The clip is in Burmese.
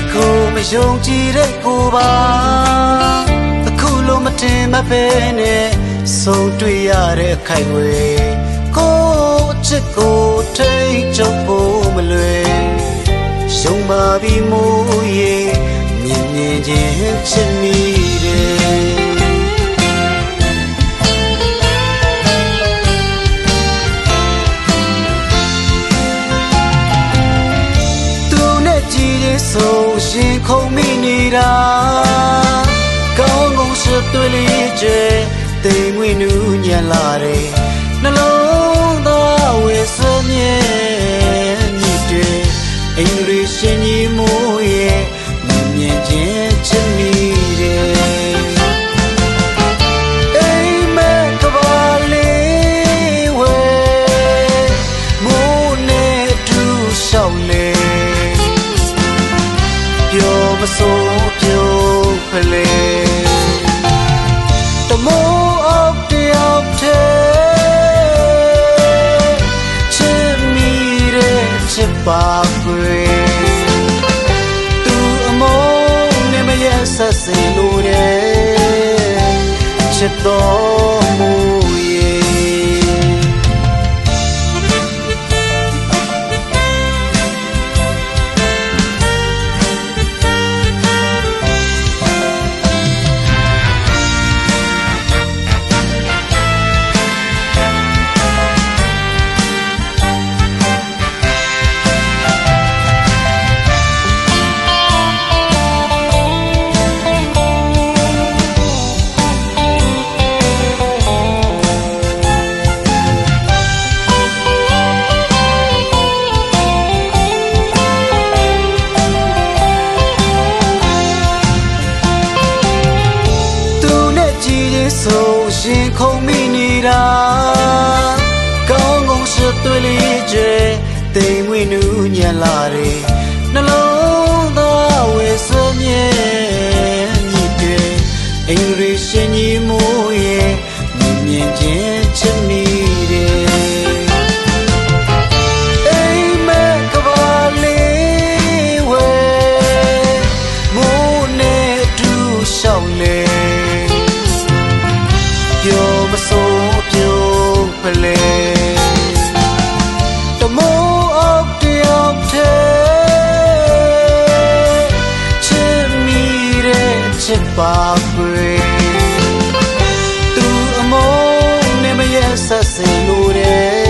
စ်ကိုမယုံကြည်တဲ့ကိုပါအခုလိုမတင်မပဲနဲ့ဆုံးတွေ့ရတဲ့အခိုက်ွယ်ကိုအချစ်ကိုထိတ်ချုပ်ဖို့မလွယ်ရှုံးပါပြီမို့ရေမြင်မြင်ချင်းချစ်မိ မိနေတာကောင်းကုန်ရှစ်သွေးလေးကျဲတိမ်ငွေနူးညံလာတယ်နှလုံး မစိုးပြုံးဖလေတမိုးအောက်တယောက်ထဲချစ်မိတဲ့ချစ်ပါကွယ်သူအမုန်းနဲ့မရက်ဆက်စေလို့တဲ့ချစ်တော်မူ ဆိုရှင်ခုံမိနေတာကောင်းကုန်ရှစ်သွေးလေးကျဲတိမ်မွေနူးညံလာတယ်နှလုံးသားဝေစမြဲမြ ချစ်ပါကွယ်သူအမုန်းနဲ့မရက်ဆက်စေလို့တဲ့ချ